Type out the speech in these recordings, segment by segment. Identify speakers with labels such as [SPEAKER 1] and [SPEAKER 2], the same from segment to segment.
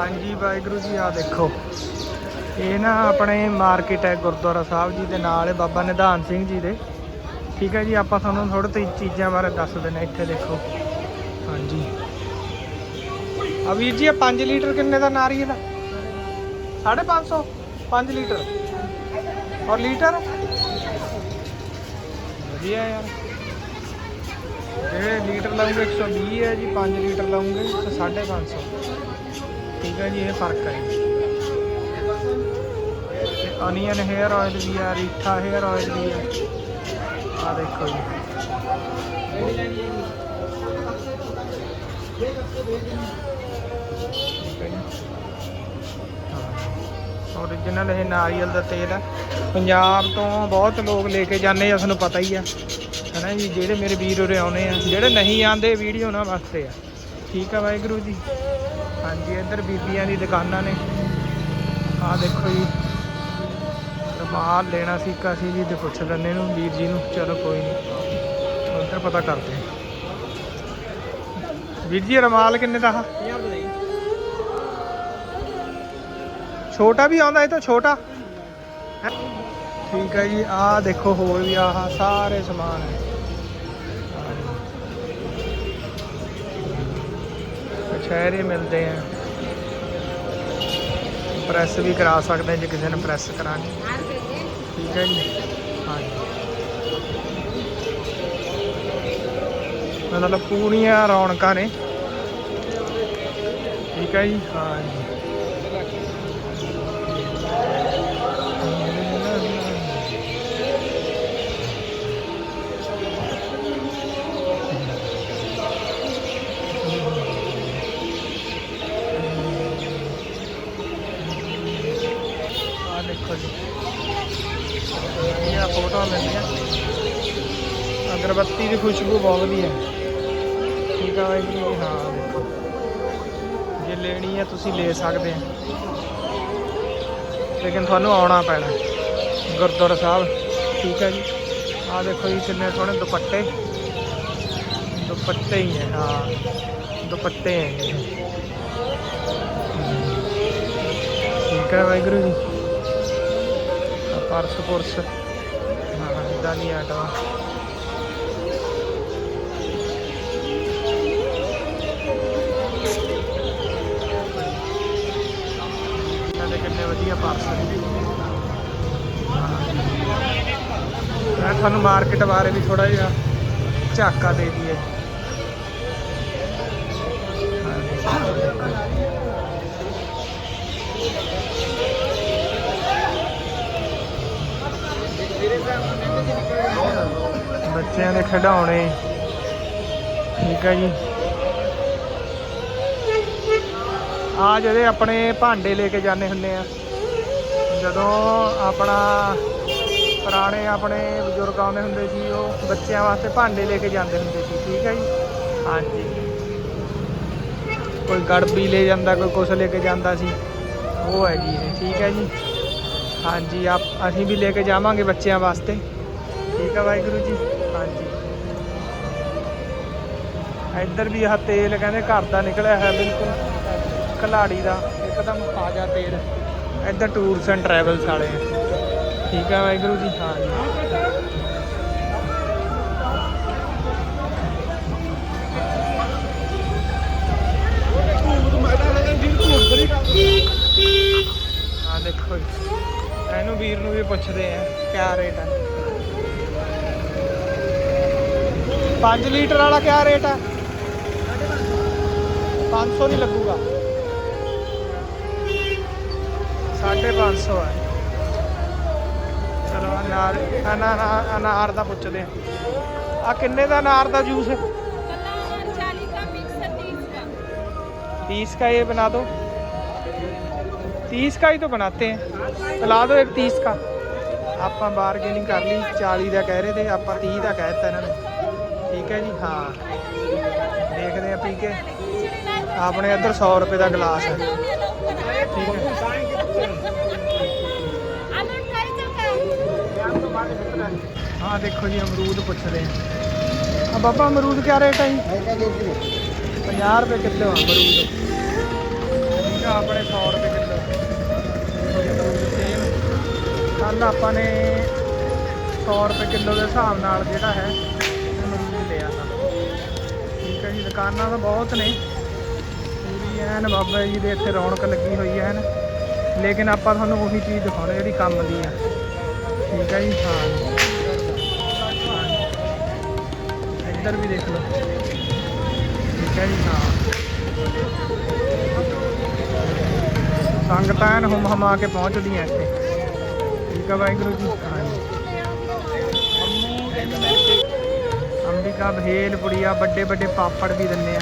[SPEAKER 1] ਹਾਂਜੀ, ਵਾਹਿਗੁਰੂ ਜੀ ਆ ਦੇਖੋ। ਇਹ ਨਾ ਆਪਣੇ ਮਾਰਕੀਟ ਹੈ, ਗੁਰਦੁਆਰਾ ਸਾਹਿਬ ਜੀ ਦੇ ਨਾਲ ਹੈ, ਬਾਬਾ ਨਿਧਾਨ ਸਿੰਘ ਜੀ ਦੇ। ਠੀਕ ਹੈ ਜੀ, ਆਪਾਂ ਤੁਹਾਨੂੰ ਥੋੜੇ ਤੇ ਚੀਜ਼ਾਂ ਬਾਰੇ ਦੱਸ ਦਿੰਦੇ ਇੱਥੇ ਦੇਖੋ। ਹਾਂਜੀ। ਆ ਵੀਰ ਜੀ, ਇਹ 5 ਲੀਟਰ ਕਿੰਨੇ ਦਾ ਨਾਰੀਅਲ ਦਾ 550 5 ਲੀਟਰ। ਔਰ ਲੀਟਰ? ਵਧੀਆ ਯਾਰ। ਜਿਹੜੇ ਲੀਟਰ ਲਾਉਂਗੇ 120 ਹੈ ਜੀ 5 ਲੀਟਰ ਲਾਉਂਗੇ ਤਾਂ 550 ਠੀਕ ਹੈ ਜੀ, ਇਹ ਫ਼ਰਕ ਹੈ ਤੇ ਅਨੀਅਨ 헤ਅਰ ਆਇਲ ਵੀ ਆ ਰੀਠਾ 헤ਅਰ ਆਇਲ ਵੀ ਆ ਆ ਦੇਖੋ ਜੀ। ਓਰੀਜਨਲ ਇਹ ਨਾਰੀਅਲ ਦਾ ਤੇਲ ਹੈ। ਪੰਜਾਬ ਤੋਂ ਬਹੁਤ ਲੋਕ ਲੈ ਕੇ ਜਾਂਦੇ ਆ, ਤੁਹਾਨੂੰ ਪਤਾ ਹੀ ਆ। ਹਨਾ ਜੀ, ਜਿਹੜੇ ਮੇਰੇ ਵੀਰ ਉਰੇ ਆਉਨੇ ਆ, ਜਿਹੜੇ ਨਹੀਂ ਆਂਦੇ ਵੀਡੀਓ ਉਹਨਾਂ ਵਾਸਤੇ ਆ। ਠੀਕ ਆ ਵਾਹਿਗੁਰੂ ਜੀ। ਹਾਂਜੀ ਇੱਧਰ ਬੀਬੀਆਂ ਦੀ ਦੁਕਾਨਾਂ ਨੇ। ਆਹ ਦੇਖੋ ਜੀ। ਰੁਮਾਲ ਲੈਣਾ ਸੀ ਕਾਸੀ ਜੀ ਤੇ ਪੁੱਛ ਲੈਣੇ ਨੂੰ ਵੀਰ ਜੀ ਨੂੰ। ਚਲੋ ਕੋਈ ਨਹੀਂ। ਉੱਧਰ ਪਤਾ ਕਰਦੇ ਹਾਂ। ਵੀਰ ਜੀ ਰੁਮਾਲ ਕਿੰਨੇ ਦਾ ਆ? ਛੋਟਾ ਵੀ ਆਉਂਦਾ ਇਹ ਤੋਂ ਛੋਟਾ। ਹੈਂ? ਠੀਕ ਹੈ ਜੀ ਆਹ ਦੇਖੋ ਹੋਰ ਵੀ ਆਹ ਸਾਰੇ ਸਮਾਨ ਹੈ। ਸ਼ਹਿਰ ਹੀ ਮਿਲਦੇ ਆ। ਪ੍ਰੈਸ ਵੀ ਕਰਾ ਸਕਦੇ ਜੇ ਕਿਸੇ ਨੇ ਪ੍ਰੈਸ ਕਰਾਣੀ ਠੀਕ ਹੈ ਜੀ? ਹਾਂਜੀ। ਮਤਲਬ ਪੂਰੀਆਂ ਰੌਣਕਾਂ ਨੇ। ਠੀਕ ਹੈ ਜੀ? ਹਾਂਜੀ। ਆ ਅਗਰਬੱਤੀ ਦੀ ਖੁਸ਼ਬੂ ਹੈ। ਠੀਕ ਆ ਬਾਈ ਜੀ, ਹਾਂ। ਦੇਖੋ ਜੇ ਲੈਣੀ ਹੈ ਤੁਸੀਂ ਲੈ ਸਕਦੇ ਆ। ਲੇਕਿਨ ਤੁਹਾਨੂੰ ਆਉਣਾ ਪੈਣਾ ਗੁਰਦੁਆਰਾ ਸਾਹਿਬ। ਠੀਕ ਹੈ ਜੀ। ਆ ਦੇਖੋ ਜੀ, ਕਿੰਨੇ ਸੋਹਣੇ ਦੁਪੱਟੇ। ਦੁਪੱਟੇ ਹੀ ਹੈ, ਹਾਂ। ਦੁਪੱਟੇ ਹੈ ਠੀਕ ਹੈ ਵਾਹਿਗੁਰੂ ਜੀ। ਪਰਸ ਪੁਰਸ। ਹਾਂ ਇਦਾਂ ਦੀ ਆਟਾ ਇਹਨਾਂ ਵਧੀਆ ਪਰਸ ਮੈਂ ਤੁਹਾਨੂੰ ਮਾਰਕੀਟ ਬਾਰੇ ਵੀ ਥੋੜਾ ਜਿਹਾ ਝਾਕਾ ਦੇ ਦਈਏ। ਬੱਚਿਆਂ ਦੇ ਖਿਡੌਣੇ। ਠੀਕ ਹੈ ਜੀ। ਆ ਜਿਹੜੇ ਆਪਣੇ ਭਾਂਡੇ ਲੈ ਕੇ ਜਾਂਦੇ ਹੁੰਦੇ ਆ। ਜਦੋਂ ਆਪਣਾ ਪੁਰਾਣੇ ਆਪਣੇ ਬਜ਼ੁਰਗ ਆਉਂਦੇ ਹੁੰਦੇ ਸੀ ਉਹ ਬੱਚਿਆਂ ਵਾਸਤੇ ਭਾਂਡੇ ਲੈ ਕੇ ਜਾਂਦੇ ਹੁੰਦੇ ਸੀ ਠੀਕ ਹੈ ਜੀ? ਹਾਂਜੀ। ਕੋਈ ਗੜਬੀ ਲੈ ਜਾਂਦਾ ਕੋਈ ਕੁਛ ਲੈ ਕੇ ਜਾਂਦਾ ਸੀ ਉਹ ਹੈ ਜੀ ਇਹ ਠੀਕ ਹੈ ਜੀ? ਹਾਂਜੀ ਆਪ ਅਸੀਂ ਵੀ ਲੈ ਕੇ ਜਾਵਾਂਗੇ ਬੱਚਿਆਂ ਵਾਸਤੇ। ਠੀਕ ਹੈ ਵਾਹਿਗੁਰੂ ਜੀ? ਹਾਂਜੀ। ਇੱਧਰ ਵੀ ਆਹ ਤੇਲ ਕਹਿੰਦੇ ਘਰ ਦਾ ਨਿਕਲਿਆ ਹੈ ਬਿਲਕੁਲ। ਕਲਾੜੀ ਦਾ। ਇੱਕਦਮ ਤਾਜ਼ਾ ਤੇਲ। ਇੱਧਰ ਟੂਰਸ ਐਂਡ ਟਰੈਵਲਸ ਵਾਲੇ। ਆ ਠੀਕ ਹੈ ਵਾਹਿਗੁਰੂ ਜੀ ਹਾਂ ਜੀ। ਆ ਦੇਖੋ ਇਹਨੂੰ ਵੀਰ ਨੂੰ ਵੀ ਪੁੱਛਦੇ ਆ ਕਿਆ ਰੇਟ ਹੈ 5 ਲੀਟਰ ਵਾਲਾ ਕਿਆ ਰੇਟ ਹੈ 500 ਨਹੀਂ ਲੱਗੂਗਾ। 550 ਹੈ ਚਲੋ ਅਨਾਰ ਅਨਾਰ ਅਨਾਰ ਦਾ ਪੁੱਛਦੇ ਆ ਆ ਕਿੰਨੇ ਦਾ ਅਨਾਰ ਦਾ ਜੂਸ ਹੈ
[SPEAKER 2] चालीस का मिक्स है तीस का
[SPEAKER 1] 30 का ये बना दो 30 का ही तो बनाते हैं तो ला दो एक 30 का ਆਪਾਂ ਬਾਰਗੇਨਿੰਗ ਕਰ ਲਈ 40 ਦਾ ਕਹਿ ਰਹੇ ਤੇ ਆਪਾਂ 30 ਦਾ ਕਹਿ ਦਿੱਤਾ ਇਹਨਾਂ ਨੇ ਠੀਕ ਹੈ ਜੀ ਹਾਂ ਦੇਖਦੇ ਆ ਪੀ ਕੇ ਆਪਣੇ ਇੱਧਰ 100 ਰੁਪਏ ਦਾ ਗਲਾਸ ਹੈ ਠੀਕ ਹੈ
[SPEAKER 2] अमन खाई चल का
[SPEAKER 1] ਹਾਂ ਦੇਖੋ ਜੀ ਅਮਰੂਦ ਪੁੱਛਦੇ ਆ ਆ ਬਾਬਾ ਅਮਰੂਦ ਕਿਆ ਰੇਟ ਹੈ ਜੀ 50 ਰੁਪਏ ਕਿਲੋ ਆ ਅਮਰੂਦ ਠੀਕ ਆਪਣੇ 100 ਰੁਪਏ ਕਿਲੋ ਸੇਮ ਕੱਲ ਆਪਾਂ ਨੇ 100 ਰੁਪਏ ਕਿਲੋ ਦੇ ਹਿਸਾਬ ਨਾਲ ਜਿਹੜਾ ਹੈ ਅਮਰੂਦ ਲਿਆ ਤਾਂ ਠੀਕ ਹੈ ਜੀ ਦੁਕਾਨਾਂ ਤਾਂ ਬਹੁਤ ਨੇ ਪੂਰੀ ਐਨ ਬਾਬਾ ਜੀ ਦੇ ਇੱਥੇ ਰੌਣਕ ਲੱਗੀ ਹੋਈ ਹੈ ਐਨ ਲੇਕਿਨ ਆਪਾਂ ਤੁਹਾਨੂੰ ਉਹੀ ਚੀਜ਼ ਦਿਖਾਉਣੀ ਜਿਹੜੀ ਕੰਮ ਦੀ ਆ। ਠੀਕ ਹੈ ਜੀ? ਹਾਂ। ਇੱਧਰ ਵੀ ਦੇਖ ਲਓ। ਠੀਕ ਹੈ ਜੀ? ਹਾਂ। ਸੰਗਤਾਂ ਐਨ ਹੁਮ ਹਮਾ ਕੇ ਪਹੁੰਚਦੀਆਂ ਇੱਥੇ। ਠੀਕ ਹੈ ਵਾਹਿਗੁਰੂ ਜੀ? ਅੰਬਿਕਾ ਭੇਲ ਪੁੜੀਆ ਵੱਡੇ ਵੱਡੇ ਪਾਪੜ ਵੀ ਦਿੰਦੇ ਆ।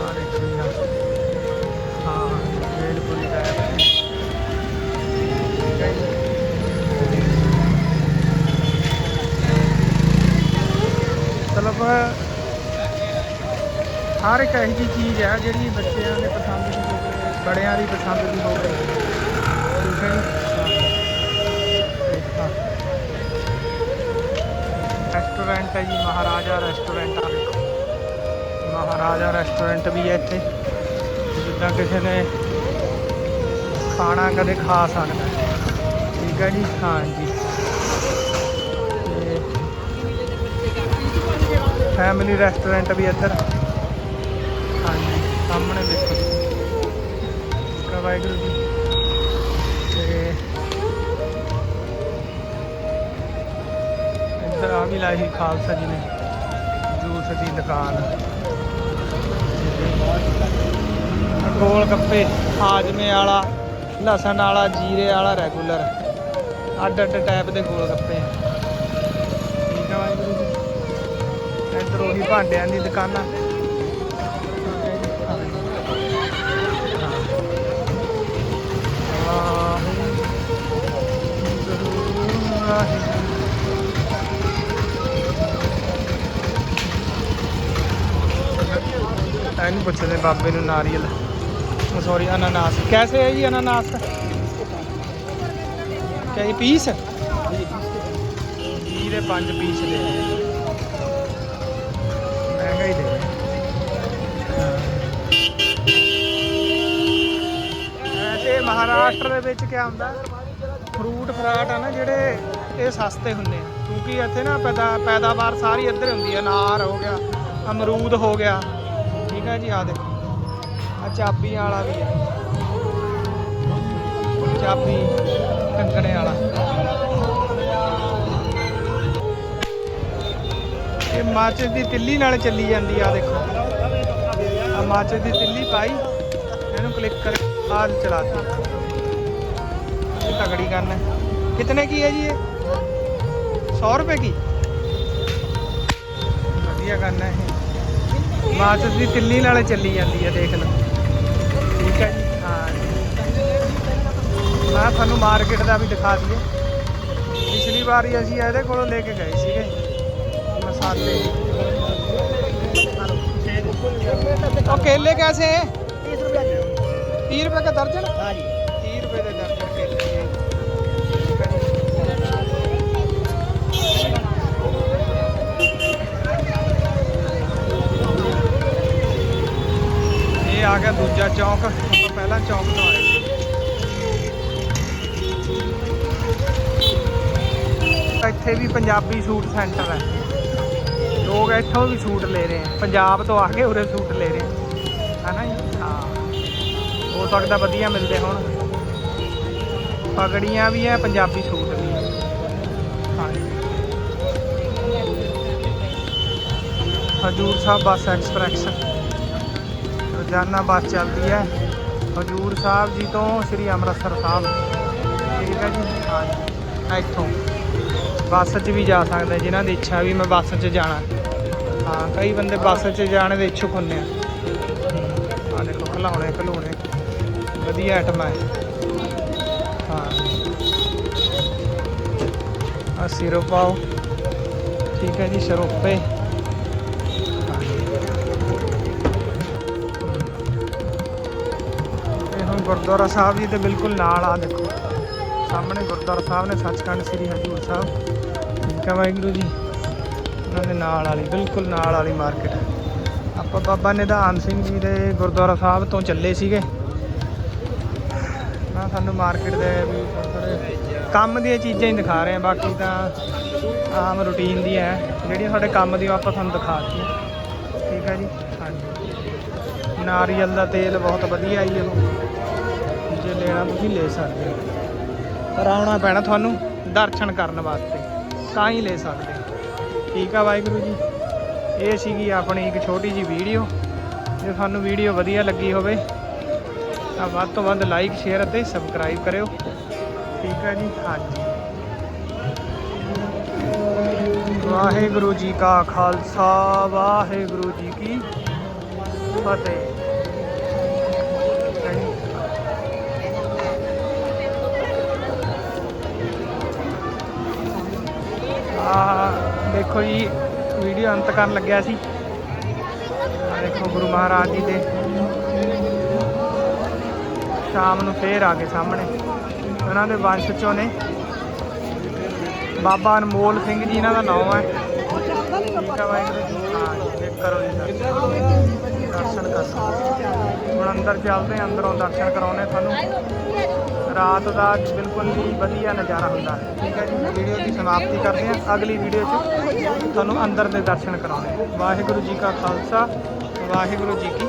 [SPEAKER 1] ਆ ਦੇਖੋ ਹਰ ਇੱਕ ਇਹੋ ਜਿਹੀ ਚੀਜ਼ ਹੈ ਜਿਹੜੀ ਬੱਚਿਆਂ ਦੇ ਪਸੰਦ ਦੀ ਹੋਵੇ, ਬੜਿਆਂ ਦੀ ਪਸੰਦ ਦੀ ਹੋਵੇ। ਠੀਕ ਹੈ ਰੈਸਟੋਰੈਂਟ ਹੈ। ਜੀ, ਮਹਾਰਾਜਾ ਰੈਸਟੋਰੈਂਟ ਆ। ਮਹਾਰਾਜਾ ਰੈਸਟੋਰੈਂਟ ਵੀ ਹੈ ਇੱਥੇ। ਜਿੱਦਾਂ ਕਿਸੇ ਨੇ ਖਾਣਾ ਕਦੇ ਖਾ ਸਕਦਾ। ਠੀਕ ਹੈ ਜੀ? ਹਾਂ ਜੀ। ਫੈਮਿਲੀ ਰੈਸਟੋਰੈਂਟ ਵੀ ਇੱਧਰ। ਸਾਹਮਣੇ ਦੇਖੋ ਕਾ ਵਾਹਿਗੁਰੂ ਜੀ। ਤੇ ਇੱਧਰ ਆ ਵੀ ਲਾਈ ਖਾਲਸਾ ਜੀ ਨੇ। ਜੂਸ ਦੀ ਦੁਕਾਨ। ਗੋਲ ਗੱਪੇ, ਹਾਜਮੇ ਵਾਲਾ, ਲਸਣ ਵਾਲਾ, ਜੀਰੇ ਵਾਲਾ ਰੈਗੂਲਰ। ਅੱਡ ਅੱਡ ਟਾਈਪ ਦੇ ਗੋਲ ਗੱਪੇ। ਠੀਕ ਆ ਵਾਹਿਗੁਰੂ ਜੀ। ਇੱਧਰ ਉਹੀ ਭਾਂਡਿਆਂ ਦੀ ਦੁਕਾਨਾਂ। ਇਹਨੂੰ ਪੁੱਛਦੇ ਬਾਬੇ ਨੂੰ ਨਾਰੀਅਲ। ਸੌਰੀ ਅਨਾਨਾਸ। ਕੈਸੇ ਹੈ ਜੀ ਅਨਾਨਾਸ? ਕਿਆ ਇਹ ਪੀਸ? ਵੀਹ ਦੇ ਪੰਜ ਪੀਸ ਦੇ। ਮਹਿੰਗਾ ਹੀ ਦੇ ਮਹਾਰਾਸ਼ਟਰ ਦੇ ਵਿੱਚ ਕੀ ਹੁੰਦਾ? ਫਰੂਟ, ਫਰਾਟ ਆ ਨਾ ਜਿਹੜੇ ਇਹ ਸਸਤੇ ਹੁੰਦੇ ਆ। ਕਿਉਂਕਿ ਇੱਥੇ ਨਾ ਪੈਦਾ, ਪੈਦਾਵਾਰ ਸਾਰੀ ਇੱਧਰ ਹੁੰਦੀ ਆ। ਅਨਾਰ ਹੋ ਗਿਆ, ਅਮਰੂਦ ਹੋ ਗਿਆ। ਠੀਕ ਹੈ ਜੀ ਆ ਦੇਖੋ। ਆ ਚਾਬੀ ਵਾਲਾ ਵੀ ਹੈ ਚਾਬੀ ਕੰਗਣੇ ਵਾਲਾ। ਇਹ ਮਾਚਿਸ ਦੀ ਤਿੱਲੀ ਨਾਲ ਚੱਲੀ ਜਾਂਦੀ ਆ ਦੇਖੋ। ਆ ਮਾਚਿਸ ਦੀ ਤਿੱਲੀ ਪਾਈ। ਇਹਨੂੰ ਕਲਿੱਕ ਕਰ, ਆਹ ਚਲਾਤੀ ਇਹ ਤਗੜੀ ਕਰਨ ਕਿਤਨੇ ਕੀ ਹੈ ਜੀ ਇਹ? 100 ਰੁਪਏ ਕੀ ਵਧੀਆ ਕਰਨਾ ਇਹ ਮਾਚਿਸ ਦੀ ਤਿੱਲੀ ਨਾਲ ਚੱਲੀ ਜਾਂਦੀ ਹੈ ਦੇਖ ਲਓ ਠੀਕ ਹੈ ਜੀ ਹਾਂ ਮੈਂ ਤੁਹਾਨੂੰ ਮਾਰਕੀਟ ਦਾ ਵੀ ਦਿਖਾ ਦਈਏ ਪਿਛਲੀ ਵਾਰੀ ਅਸੀਂ ਇਹਦੇ ਕੋਲੋਂ ਲੈ ਕੇ ਗਏ ਸੀਗੇ ਮਸਾਲੇ ਉਹ ਕੇਲੇ ਕੈਸੇ ਹੈ
[SPEAKER 3] 30 रुपया किलो
[SPEAKER 1] 30 रुपए का दर्जन
[SPEAKER 3] हाँ जी
[SPEAKER 1] 30 रुपए ਦੇ ਦਰਜਨ ਇਹ ਆ ਗਿਆ ਦੂਜਾ ਚੌਂਕ, ਆਪਾਂ ਪਹਿਲਾਂ ਚੌਂਕ ਤੋਂ ਆਏ ਇੱਥੇ ਵੀ ਪੰਜਾਬੀ ਸੂਟ ਸੈਂਟਰ ਹੈ। ਲੋਕ ਇੱਥੋਂ ਵੀ ਸੂਟ ਲੈ ਰਹੇ ਆ। ਪੰਜਾਬ ਤੋਂ ਆ ਕੇ ਉਰੇ ਸੂਟ ਲੈ ਰਹੇ ਹੈ ਨਾ ਜੀ? ਹਾਂ। ਹੋ ਸਕਦਾ ਵਧੀਆ ਮਿਲਦੇ ਹੁਣ। ਪਗੜੀਆਂ ਵੀ ਹੈ ਪੰਜਾਬੀ ਸੂਟ ਵੀ ਹਜੂਰ ਸਾਹਿਬ ਬੱਸ ਐਕਸਪ੍ਰੈਸ। ਰੋਜ਼ਾਨਾ ਬੱਸ ਚੱਲਦੀ ਹੈ। ਹਜੂਰ ਸਾਹਿਬ ਜੀ ਤੋਂ ਸ੍ਰੀ ਅੰਮ੍ਰਿਤਸਰ ਸਾਹਿਬ। ਠੀਕ ਹੈ ਜੀ? ਹਾਂਜੀ ਇੱਥੋਂ। ਬੱਸ 'ਚ ਵੀ ਜਾ ਸਕਦੇ, ਜਿਨ੍ਹਾਂ ਦੀ ਇੱਛਾ ਵੀ ਮੈਂ ਬੱਸ 'ਚ ਜਾਣਾ। ਹਾਂ, ਕਈ ਬੰਦੇ ਬੱਸ 'ਚ ਜਾਣ ਦੇ ਇੱਛੁਕ ਹੁੰਦੇ ਆ। ਆ ਦੇਖੋ, ਖਿਲਾਉਣੇ ਖਿਲਾਉਣੇ। ਵਧੀਆ ਆਈਟਮ ਹੈ ਹਾਂ। ਆ ਸਿਰੋ ਪਾਓ। ਠੀਕ ਹੈ ਜੀ ਸਰੋਪੇ ਗੁਰਦੁਆਰਾ ਸਾਹਿਬ ਜੀ ਦੇ ਬਿਲਕੁਲ ਨਾਲ ਆ ਦੇਖੋ। ਸਾਹਮਣੇ ਗੁਰਦੁਆਰਾ ਸਾਹਿਬ ਨੇ ਸੱਚਖੰਡ ਸ੍ਰੀ ਹਜੂਰ ਸਾਹਿਬ। ਠੀਕ ਹੈ ਵਾਹਿਗੁਰੂ ਜੀ। ਉਹਨਾਂ ਦੇ ਨਾਲ ਵਾਲੀ, ਬਿਲਕੁਲ ਨਾਲ ਵਾਲੀ ਮਾਰਕੀਟ। ਆਪਾਂ ਬਾਬਾ ਨਿਧਾਨ ਸਿੰਘ ਜੀ ਦੇ ਗੁਰਦੁਆਰਾ ਸਾਹਿਬ ਤੋਂ ਚੱਲੇ ਸੀਗੇ। ਹਨਾ ਤੁਹਾਨੂੰ ਮਾਰਕੀਟ ਦੇ ਵੀ ਕੰਮ ਦੀਆਂ ਚੀਜ਼ਾਂ ਹੀ ਦਿਖਾ ਰਹੇ ਆ ਬਾਕੀ ਤਾਂ ਆਮ ਰੂਟੀਨ ਦੀ ਹੈ। ਜਿਹੜੀਆਂ ਸਾਡੇ ਕੰਮ ਦੀਆਂ ਆਪਾਂ ਤੁਹਾਨੂੰ ਦਿਖਾ ਦਿੱਤੀਆਂ। ਠੀਕ ਹੈ ਜੀ? ਹਾਂਜੀ। ਨਾਰੀਅਲ ਦਾ ਤੇਲ ਬਹੁਤ ਵਧੀਆ ਜੀ ਉਹ ਜੇ ਲੈਣਾ ਤੁਸੀਂ ਲੈ ਸਕਦੇ ਹੋ। ਪਰ ਆਉਣਾ ਪੈਣਾ ਤੁਹਾਨੂੰ ਦਰਸ਼ਨ ਕਰਨ ਵਾਸਤੇ। ਤਾਂ ਹੀ ਲੈ ਸਕਦੇ ਹੋ। ਠੀਕ ਆ ਵਾਹਿਗੁਰੂ ਜੀ। ਇਹ ਸੀਗੀ ਆਪਣੀ ਇੱਕ ਛੋਟੀ ਜੀ ਵੀਡੀਓ। ਜੇ ਤੁਹਾਨੂੰ ਵੀਡੀਓ ਵਧੀਆ ਲੱਗੀ ਹੋਵੇ, ਤਾਂ ਵੱਧ ਤੋਂ ਵੱਧ ਲਾਈਕ ਸ਼ੇਅਰ ਅਤੇ ਸਬਸਕ੍ਰਾਈਬ ਕਰਿਓ। ਠੀਕ ਹੈ ਜੀ? ਹਾਂਜੀ। ਵਾਹਿਗੁਰੂ ਜੀ ਕਾ ਖਾਲਸਾ, ਵਾਹਿਗੁਰੂ ਜੀ ਕੀ ਫਤਿਹ। ਆਹ ਦੇਖੋ ਜੀ ਵੀਡੀਓ ਅੰਤ ਕਰਨ ਲੱਗਿਆ ਸੀ। ਆਹ ਦੇਖੋ ਗੁਰੂ ਮਹਾਰਾਜ ਜੀ ਦੇ। ਸ਼ਾਮ ਨੂੰ ਫੇਰ ਆ ਗਏ ਸਾਹਮਣੇ। ਉਹਨਾਂ ਦੇ ਵੰਸ਼ ਚੋਂ ਨੇ। ਬਾਬਾ ਅਨਮੋਲ ਸਿੰਘ ਜੀ, ਇਹਨਾਂ ਦਾ ਨਾਮ ਹੈ। ਠੀਕ ਹੈ ਵਾਹਿਗੁਰੂ ਹਾਂ ਜੀ ਕਰੋ ਜੀ ਦਰਸ਼ਨ। ਦਰਸ਼ਨ ਹੁਣ ਅੰਦਰ ਚੱਲਦੇ ਅੰਦਰੋਂ ਦਰਸ਼ਨ ਕਰਾਉਣੇ ਤੁਹਾਨੂੰ। ਰਾਤ ਦਾ ਬਿਲਕੁਲ ਹੀ ਵਧੀਆ ਨਜ਼ਾਰਾ ਹੁੰਦਾ ਹੈ। ਠੀਕ ਹੈ ਜੀ ਵੀਡੀਓ ਦੀ ਸਮਾਪਤੀ ਕਰਦੇ ਹਾਂ। ਅਗਲੀ ਵੀਡੀਓ 'ਚ ਤੁਹਾਨੂੰ ਅੰਦਰ ਦੇ ਦਰਸ਼ਨ ਕਰਾਉਣੇ ਵਾਹਿਗੁਰੂ ਜੀ ਕਾ ਖਾਲਸਾ, ਵਾਹਿਗੁਰੂ ਜੀ ਕੀ